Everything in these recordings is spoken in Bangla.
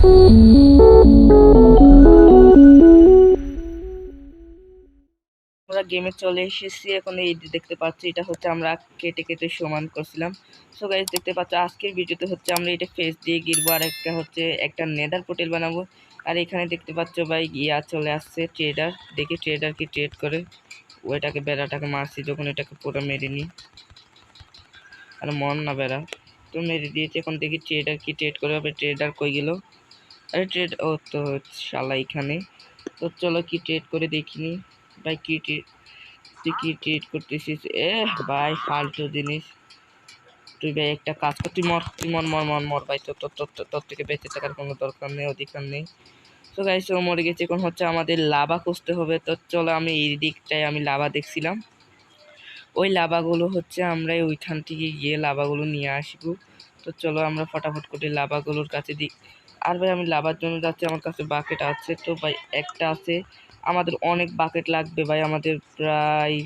আমরা গেমে চলে এসেছি, এখন এই দেখতে পাচ্ছি এটা হচ্ছে আমরা কেটে কেটে সমান করছিলাম। সো গাইজ দেখতে পাচ্ছ আজকের ভিডিওতে হচ্ছে আমরা এটা ফেস দিয়ে গিরবো আর একটা হচ্ছে একটা নেদার পোটেল বানাবো। আর এখানে দেখতে পাচ্ছ ভাই, ইয়া চলে আসছে ট্রেডার দেখি ট্রেডার কি ট্রেড করে। ওইটাকে, বেড়াটাকে মারছি, যখন এটাকে পুরো মেরে নিই। আর মন না বেড়া, তো মেরে দিয়েছে। এখন দেখি ট্রেডার কি ট্রেড করে হবে ট্রেডার কই গেল? আরে ট্রেড ও তো শালা এখানে। তো চলো কি ট্রেড করে দেখিনি। ভাই, কি ট্রেড তুই কি ট্রেড করতেছিস? এ ভাই, ফালতু জিনিস। তুই ভাই একটা কাজ কর, তুই মর তুই মর মর মর মর, ভাই, তোর তোর তোর, তোর- থেকে বেঁচে থাকার কোনো দরকার নেই, অধিকার নেই। তো গাইস ও মরে গেছে, এখন হচ্ছে আমাদের লাভা খুঁজতে হবে। তো চলো আমি এই দিকটায় আমি লাভা দেখছিলাম। ওই লাভাগুলো হচ্ছে আমরা ওইখান থেকে গিয়ে লাভাগুলো নিয়ে আসব। তো চলো আমরা ফটাফট করে লাভাগুলোর কাছে দিই আর ভাই, আমি লাভার জন্য যাচ্ছি, আমার কাছে বাকেট আছে, তো ভাই, একটা আছে। আমাদের অনেক বাকেট লাগবে ভাই, আমাদের প্রায়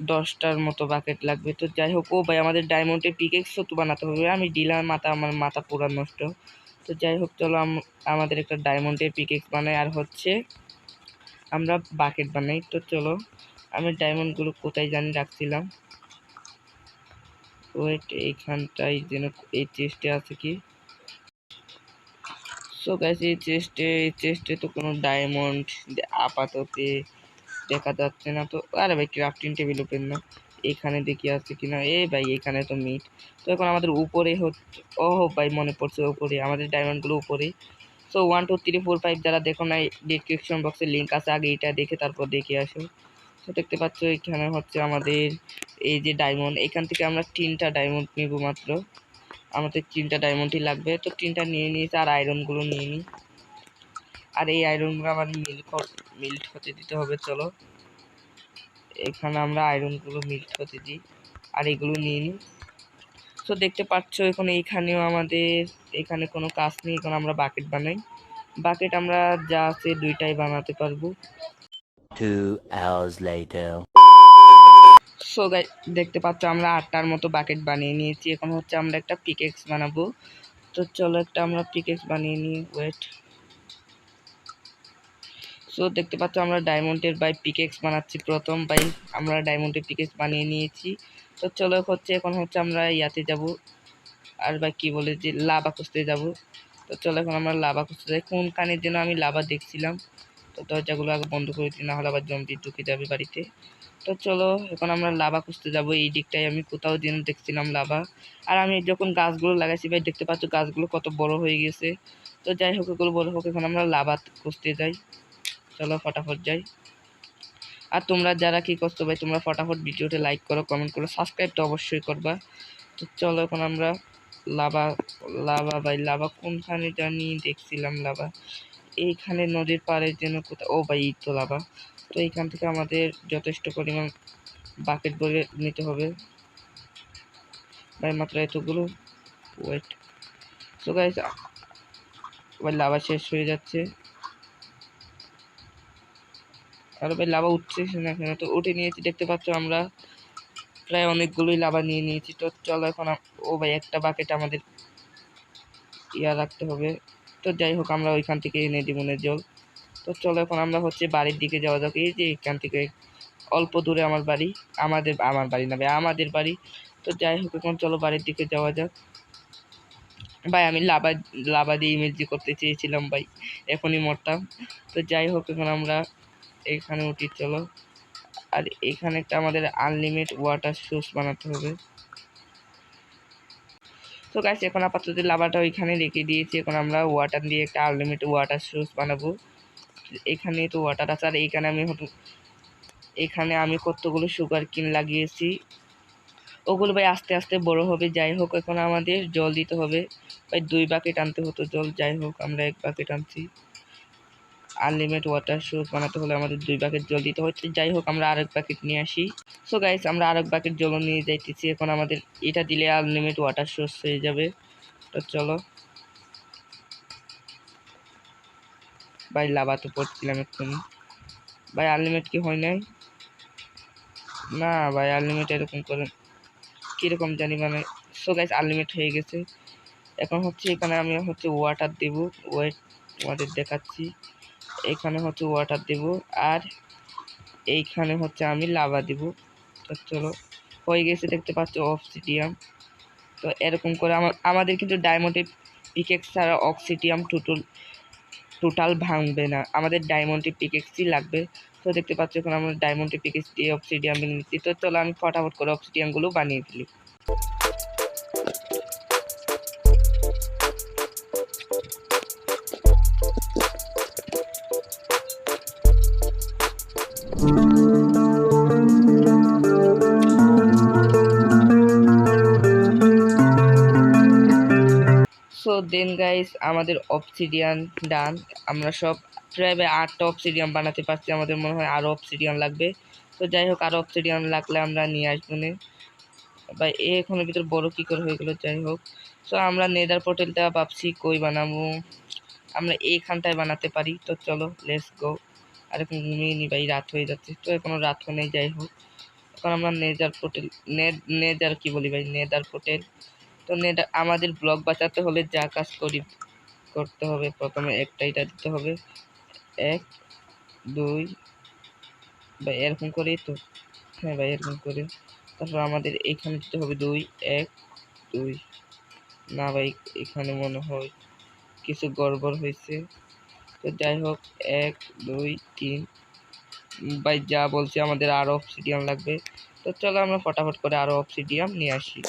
দশটার মতো বাকেট লাগবে। তো যাই হোক, ও ভাই, আমাদের ডায়মন্ডের পিকেক্সও তো বানাতে হবে আমি ডিলার মাথা, আমার মাথা পুরা নষ্ট। তো যাই হোক, চলো, আম- আমাদের একটা ডায়মন্ডের পিকেক্স বানাই, আর হচ্ছে আমরা বাকেট বানাই। তো চলো, আমি ডায়মন্ডগুলো কোথায় জানি রাখছিলাম। ওয়েট এইখানটায় যেন এই চেস্টে আছে কি? সো গাইস, এই চেস্টে এই চেস্টে তো কোনো ডায়মন্ড আপাতত দেখা যাচ্ছে না। তো আরে ভাই ক্রাফটিং টেবিল ওপেন না। এখানে দেখি আছে কিনা? এ ভাই, এখানে তো মিট তো এখন আমাদের উপরে হচ্ছে ও ভাই, মনে পড়ছে উপরে। আমাদের ডায়মন্ডগুলো উপরে so one two three four five যারা দেখো না ডিসক্রিপশন বক্সে লিঙ্ক আছে, আগে এটা দেখে তারপর দেখে আসো। তো দেখতে পাচ্ছ, এখানে হচ্ছে আমাদের এই যে ডায়মন্ড এখান থেকে আমরা তিনটা ডায়মন্ড নিব মাত্র। আমাদের তিনটা ডায়মন্ডই লাগবে। তো তিনটা নিয়ে নিয়েছি আর আয়রনগুলো নিয়ে নিই। আর এই আয়রনগুলো আমার মিল্ক মিল্ট হতে দিতে হবে, চলো। এখানে আমরা আয়রনগুলো মিল্ট হতে দিই। আর এগুলো নিয়ে নিই। তো দেখতে পাচ্ছ এখন এইখানেও আমাদের, এখানে কোনো কাজ নেই, এখন আমরা বাকেট বানাই। বাকেট আমরা যা আছে দুইটাই বানাতে পারব। Two hours later. সো দেখতে পাচ্ছ আমরা আটটার মতো বাকেট বানিয়ে নিয়েছি। এখন হচ্ছে আমরা একটা পিকেক্স বানাবো। তো চলো একটা আমরা পিকেক্স বানিয়ে নিই। ওয়েট সো দেখতে পাচ্ছ আমরা ডায়মন্ডের বাই পিকেক্স বানাচ্ছি প্রথম বাই আমরা ডায়মন্ডের পিকেক্স বানিয়ে নিয়েছি। তো চলো হচ্ছে এখন হচ্ছে আমরা ইয়াতে যাব। আর বা কি বলে যে লাভা খুঁজতে যাব। তো চলো এখন আমরা লাভা খুঁজতে যাই। কোন কানের জন্য আমি লাভা দেখছিলাম। তো দরজাগুলো আগে বন্ধ করে দিই না হলে আবার জম্পি ঢুকে যাবে বাড়িতে। তো চলো, এখন আমরা লাভা খুঁজতে যাব। এই দিকটায় আমি কোথাও যেন দেখছিলাম লাভা। আর আমি যখন গাছগুলো লাগাইছি ভাই, দেখতে পাচ্ছ গাছগুলো কত বড় হয়ে গেছে তো যাই হোক, এগুলো বড় হোক, এখন আমরা লাভা খুঁজতে যাই। চলো ফটাফট যাই। আর তোমরা যারা কি করছ ভাই, তোমরা ফটাফট ভিডিওতে লাইক করো কমেন্ট করো সাবস্ক্রাইব তো অবশ্যই করবা। তো চলো, এখন আমরা লাভা লাভা ভাই, লাভা কোনখানে জানি দেখছিলাম লাভা। এইখানে নদীর পাড়ে যেন কোথাও, ও ভাই, এই তো লাভা। তো এইখান থেকে আমাদের যথেষ্ট পরিমাণ বাকেট ভরে নিতে হবে। ভাই, মাত্র এতগুলো? ওয়েট সো গাইস ভাই, লাভা শেষ হয়ে যাচ্ছে। আর ভাই, লাভা উঠছে না কেন তো, উঠে নিয়েছি, দেখতে পাচ্ছ আমরা। প্রায় অনেকগুলোই লাভা নিয়ে নিয়েছি। তো চলো এখন ও ভাই, একটা বাকেট আমাদের ইয়া রাখতে হবে। তো যাই হোক, আমরা ওইখান থেকে এনে দিবনের জল তো চলো এখন আমরা হচ্ছে বাড়ির দিকে যাওয়া যাক। এই যে এখান থেকে অল্প দূরে আমার বাড়ি, আমাদের, আমার বাড়ি না ভাই, আমাদের বাড়ি। তো যাই হোক, এখন চলো বাড়ির দিকে যাওয়া যাক। ভাই, আমি লাভা লাভা দিয়ে ইমেজি করতে চেয়েছিলাম ভাই, এখনই মরতাম। তো যাই হোক, এখন আমরা এখানে উঠি, চলো। আর এখানে একটা আমাদের আনলিমিট ওয়াটার সোর্স বানাতে হবে। তো গাছ এখন আপাতত লাভাটা ওইখানে রেখে দিয়েছি। এখন আমরা ওয়াটার দিয়ে একটা আনলিমিট ওয়াটার সোর্স বানাবো। এখানে তো ওয়াটার আছে, আর এখানে আমি এখানে আমি কতগুলো সুগার কিন লাগিয়েছি। ওগুলো ভাই আস্তে আস্তে বড় হবে, যাই হোক, এখন আমাদের জল দিতে হবে। ভাই, দুই বাকেট আনতে হতো জল, যাই হোক, আমরা এক বাকেট আনছি। আনলিমিট ওয়াটার সোর্স বানাতে হলে আমাদের দুই বাকেট জল দিতে হচ্ছে। যাই হোক, আমরা আরেক বাকেট নিয়ে আসি। সো গাইস আমরা আরেক বাকেট জল নিয়ে যাইতেছি। এখন আমাদের এটা দিলে আনলিমিট ওয়াটার সোর্স হয়ে যাবে। তো চলো। ভাই, লাভা তো পড়ছিলাম এক্ষুনি ভাই আনলিমিট কি হয় নাই? না ভাই আনলিমিট এরকম করে কীরকম জানি মানে সো গাইস আনলিমিট হয়ে গেছে। এখন হচ্ছে এখানে আমি হচ্ছে ওয়াটার দেব। ওয়েট তোমাদের দেখাচ্ছি। এখানে হচ্ছে ওয়াটার দেব। আর এইখানে হচ্ছে আমি লাভা দেব। তো চলো, হয়ে গেছে দেখতে পাচ্ছ অক্সিডিয়াম তো এরকম করে আমাদের কিন্তু ডায়মন্ডের পিকেক্স ছাড়া অক্সিডিয়াম টোটাল টোটাল ভাঙবে না। আমাদের ডায়মন্ডের পিকেক্সই লাগবে। তো দেখতে পাচ্ছ এখন আমরা ডায়মন্ডের পিকেক্স দিয়ে অক্সিডিয়াম ভেঙে নিচ্ছি। তো চলো আমি ফটাফট করে অক্সিডিয়ামগুলো বানিয়ে ফেলি। দেন গাইস আমাদের অবসিডিয়ান ডান আমরা সব প্রায় আটটা অবসিডিয়ান বানাতে পারছি, আমাদের মনে হয় আরও অবসিডিয়ান লাগবে। তো যাই হোক আরও অবসিডিয়ান লাগলে আমরা নিয়ে আসব নে। বা এ এখনের ভিতর বড় কী করে হয়ে গেলো, যাই হোক। সো আমরা নেদার পোর্টেলটা ভাবছি, কই বানাবো? আমরা এইখানটায় বানাতে পারি, তো চলো লেটস গো আর এখন ঘুমিয়ে নি ভাই, রাত হয়ে যাচ্ছে, তো এখনও রাত হয় যাই হোক। এখন আমরা নেজার পোর্টেল নেজার কি বলি ভাই? নেদার পোর্টেল তো নেটা আমাদের ব্লগ বাঁচাতে হলে যা কাজ করি, করতে হবে। প্রথমে একটা এটা দিতে হবে। এক, দুই বা এরকম করেই তো। হ্যাঁ ভাই, এরকম করে। তারপর আমাদের এইখানে দিতে হবে দুই, এক, দুই। না, ভাই, এখানে মনে হয় কিছু গড়বড় হয়েছে। তো যাই হোক, এক, দুই, তিন। ভাই, যা বলছি আমাদের আরও অবসিডিয়াম লাগবে। তো চলো আমরা ফটাফট করে আরও অবসিডিয়াম নিয়ে আসি।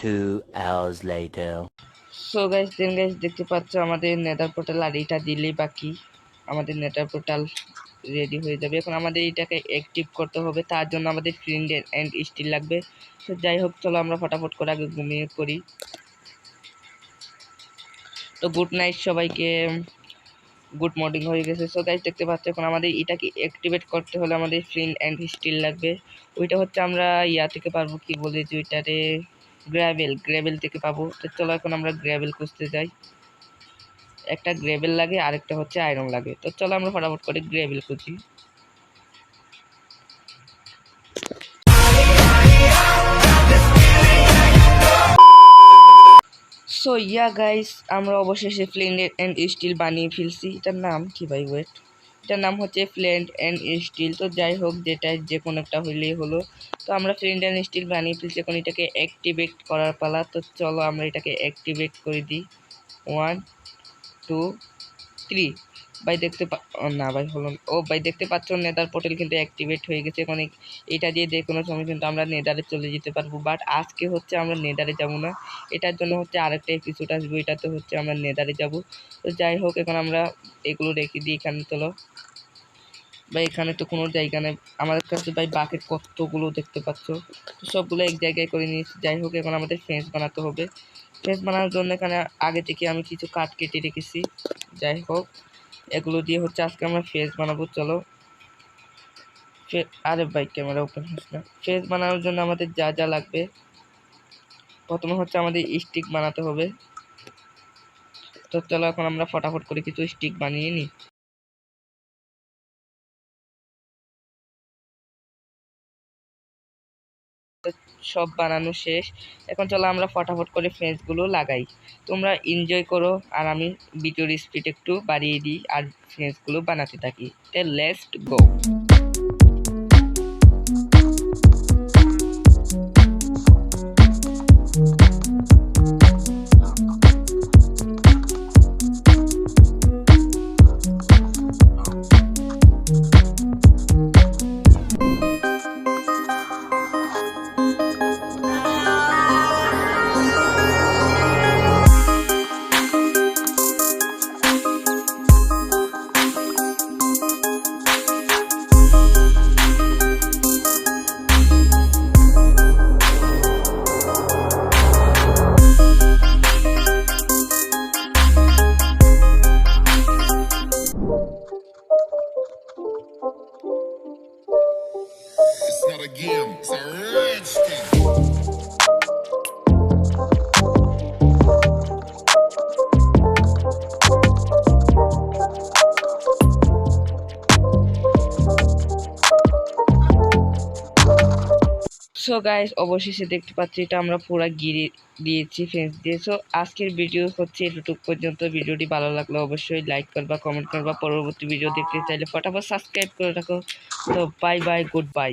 Two hours later. So guys then guys দেখতে পাচ্ছ, আমাদের নেটার পোর্টাল আর এটা দিলেই বাকি। আমাদের নেটার পোর্টাল রেডি হয়ে যাবে। এখন আমাদের এটাকে অ্যাক্টিভ করতে হবে। তার জন্য আমাদের ফ্রিন্ড অ্যান্ড স্টিল লাগবে। তো যাই হোক, চলো আমরা ফটাফট করে আগে ঘুমিয়ে পড়ি। তো গুড নাইট সবাইকে। গুড মর্নিং হয়ে গেছে। সো গাইস দেখতে পাচ্ছ, এখন আমাদের এটাকে অ্যাক্টিভেট করতে হলে আমাদের ফ্রিন্ড অ্যান্ড স্টিল লাগবে। ওইটা হচ্ছে আমরা ইয়া থেকে পারব, কি বলে যে ওইটারে? গ্র্যাভেল গ্র্যাভেল থেকে পাবো। তো চলো এখন আমরা গ্র্যাভেল খুঁজতে যাই। একটা গ্রেভেল লাগে, আরেকটা হচ্ছে আয়রন লাগে। তো চলো আমরা ফটাফট করে গ্রেভেল খুঁজি। সো ইয়া গাইস আমরা অবশেষে ফ্লেন্ড অ্যান্ড স্টিল বানিয়ে ফেলছি। এটার নাম কি ভাই ওয়েট এটার নাম হচ্ছে ফ্লেন্ড অ্যান্ড স্টিল তো যাই হোক, যেটা যে কোনো একটা হইলেই হলো। তো আমরা ফ্লেন্ড অ্যান্ড স্টিল বানিয়ে ফেলছি, এখন এটাকে অ্যাক্টিভেট করার পালা। তো চলো আমরা এটাকে অ্যাক্টিভেট করে দিই। ওয়ান টু থ্রি ভাই দেখতে না ভাই, হলো ও ভাই দেখতে পাচ্ছ, নেদার পোর্টাল কিন্তু অ্যাক্টিভেট হয়ে গেছে, এখন এটা দিয়ে যে কোনো সময় কিন্তু আমরা নেদারে চলে যেতে পারব। বাট আজকে হচ্ছে আমরা নেদারে যাব না। এটার জন্য হচ্ছে আরেকটা এপিসোড আসবে, এটাতে হচ্ছে আমরা নেদারে যাব। তো যাই হোক, এখন আমরা এগুলো রেখে দিই এখানে, চলো। ভাই, এখানে তো কোনো জায়গা নেই। আমাদের কাছে ভাই বাকেট কতগুলো দেখতে পাচ্ছ? সবগুলো এক জায়গায় করে নিয়েছি। যাই হোক, এখন আমাদের ফেন্স বানাতে হবে। ফেন্স বানানোর জন্য এখানে আগে থেকে আমি কিছু কাঠ কেটে রেখেছি। যাই হোক। এগুলো দিয়ে হচ্ছে আজকে আমরা ফেস বানাবো, চলো। আরে ভাই, ক্যামেরা ওপেন হচ্ছে না। ফেস বানানোর জন্য আমাদের যা যা লাগবে, প্রথমে হচ্ছে আমাদের স্টিক বানাতে হবে। তো চলো এখন আমরা ফটাফট করে কিছু স্টিক বানিয়ে নিই। সব বানানো শেষ। এখন চলো আমরা ফটাফট করে ফ্রেন্সগুলো লাগাই। তোমরা এনজয় করো আর আমি ভিডিওর স্পিড একটু বাড়িয়ে দিই আর ফ্রেঞ্চগুলো বানাতে থাকি। তে লেটস গো সো গাইস অবশেষে দেখতে পাচ্ছি এটা আমরা পুরো গিরে দিয়েছি ফেন্স দিয়ে। সো আজকের ভিডিও হচ্ছে এটুকু পর্যন্ত। ভিডিওটি ভালো লাগলে অবশ্যই লাইক করবা কমেন্ট করবা। পরবর্তী ভিডিও দেখতে চাইলে ফটাফট সাবস্ক্রাইব করে রাখো। তো বাই বাই গুড বাই